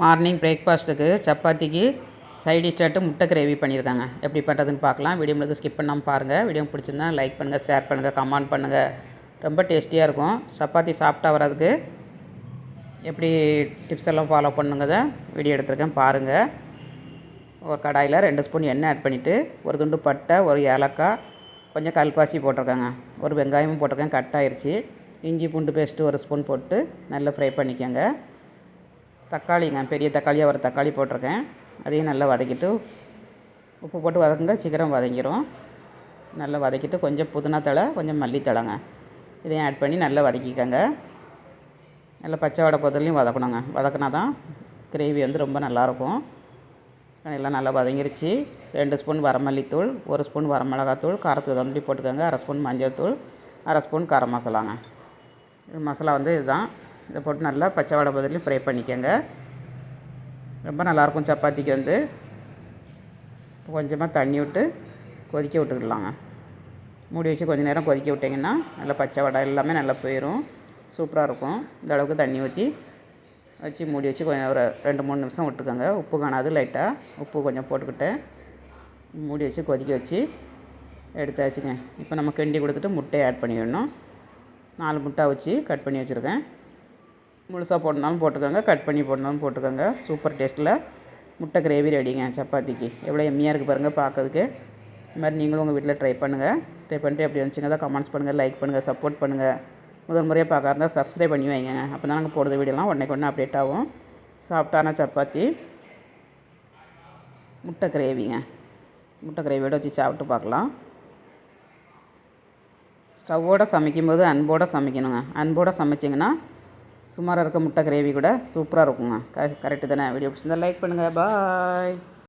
Morning பிரேக்ஃபாஸ்ட்டுக்கு சப்பாத்திக்கு side டிஷ்ஷாட்டு முட்டை கிரேவி பண்ணியிருக்காங்க. எப்படி பண்ணுறதுன்னு பார்க்கலாம். வீடியோ முடிஞ்சு ஸ்கிப் பண்ணாமல் பாருங்கள் வீடியோ பிடிச்சிருந்தா லைக் பண்ணுங்கள் ஷேர் பண்ணுங்கள் கமெண்ட் பண்ணுங்கள் ரொம்ப டேஸ்டியாக இருக்கும். சப்பாத்தி சாப்பிட்டா வர்றதுக்கு எப்படி டிப்ஸ் எல்லாம் ஃபாலோ பண்ணுங்கிறத வீடியோ எடுத்திருக்கேன். பாருங்கள் ஒரு கடாயில் ரெண்டு ஸ்பூன் எண்ணெய் ஆட் பண்ணிவிட்டு ஒரு துண்டு பட்டை ஒரு ஏலக்காய் கொஞ்சம் கல்பாசி போட்டிருக்காங்க. ஒரு வெங்காயமும் போட்டிருக்கேன். கட் ஆயிடுச்சு இஞ்சி பூண்டு பேஸ்ட்டு ஒரு ஸ்பூன் போட்டு நல்லா ஃப்ரை பண்ணிக்கோங்க. தக்காளிங்க பெரிய தக்காளியாக ஒரு தக்காளி போட்டிருக்கேன். அதையும் நல்லா வதக்கிட்டு உப்பு போட்டு வதக்குங்க சீக்கிரம் வதங்கிரும். நல்லா வதக்கிட்டு கொஞ்சம் புதினா தழை கொஞ்சம் மல்லித்தழைங்க. இதையும் ஆட் பண்ணி நல்லா வதக்கிக்கோங்க. நல்லா பச்சை வடை பொதுலையும் வதக்கணுங்க. வதக்கினா தான் கிரேவி வந்து ரொம்ப நல்லாயிருக்கும். எல்லாம் நல்லா வதங்கிருச்சு. ரெண்டு ஸ்பூன் வரமல்லித்தூள் ஒரு ஸ்பூன் வரமிளகாத்தூள் காரத்துக்கு தந்துட்டு போட்டுக்கோங்க. அரை ஸ்பூன் மஞ்சள் தூள் அரை ஸ்பூன் காரம் மசாலாங்க. இது மசாலா வந்து இதுதான். இதை போட்டு நல்லா பச்சை வடை பதிலையும் ஃப்ரை பண்ணிக்கோங்க. ரொம்ப நல்லாயிருக்கும் சப்பாத்திக்கு வந்து. கொஞ்சமாக தண்ணி விட்டு கொதிக்க விட்டுக்கிடலாங்க மூடி வச்சு கொஞ்சம் நேரம் கொதிக்க விட்டிங்கன்னா நல்லா பச்சை வடை எல்லாமே நல்லா போயிடும் சூப்பராக இருக்கும். இந்த அளவுக்கு தண்ணி ஊற்றி வச்சு மூடி வச்சு கொஞ்சம் ஒரு ரெண்டு மூணு நிமிஷம் விட்டுக்கோங்க. உப்பு காணாது லைட்டாக உப்பு கொஞ்சம் போட்டுக்கிட்டேன். மூடி வச்சு கொதிக்க வச்சு எடுத்தாச்சுங்க. இப்போ நம்ம கிண்டி கொடுத்துட்டு முட்டையை ஆட் பண்ணிடணும். நாலு முட்டை வச்சு கட் பண்ணி வச்சுருக்கேன். முழுசாக போடணுனாலும் போட்டுக்கோங்க. கட் பண்ணி போடணும்னு போட்டுக்கோங்க. சூப்பர் டேஸ்ட்டில் முட்டை கிரேவி ரெடிங்க சப்பாத்திக்கு. எவ்வளோ எம்மியாக இருக்குது பாருங்கள் பார்க்கறதுக்கு. இது மாதிரி நீங்களும் உங்கள் வீட்டில் ட்ரை பண்ணுங்கள் ட்ரை பண்ணிட்டு எப்படி வந்துச்சுங்க தான் கமெண்ட்ஸ் பண்ணுங்கள் லைக் பண்ணுங்கள் சப்போர்ட் பண்ணுங்கள் முதல் முறையாக பார்க்க இருந்தால் சப்ஸ்கிரைப் பண்ணி வைங்க. அப்போ தான் நாங்கள் போடுற வீடியோலாம் உடனே ஒன்று அப்டேட் ஆகும். சாஃப்டான சப்பாத்தி. முட்டை கிரேவிங்க. முட்டை கிரேவியோட வச்சு சாப்பிட்டு பார்க்கலாம். ஸ்டவ்வோடு சமைக்கும்போது அன்போடு சமைக்கணுங்க. அன்போடு சமைச்சிங்கன்னா சுமாராக இருக்க முட்டை கிரேவி கூட சூப்பராக இருக்குங்க. க கரெக்டு தானே. வீடியோ பிடிச்சிருந்தா லைக் பண்ணுங்கள் பாய்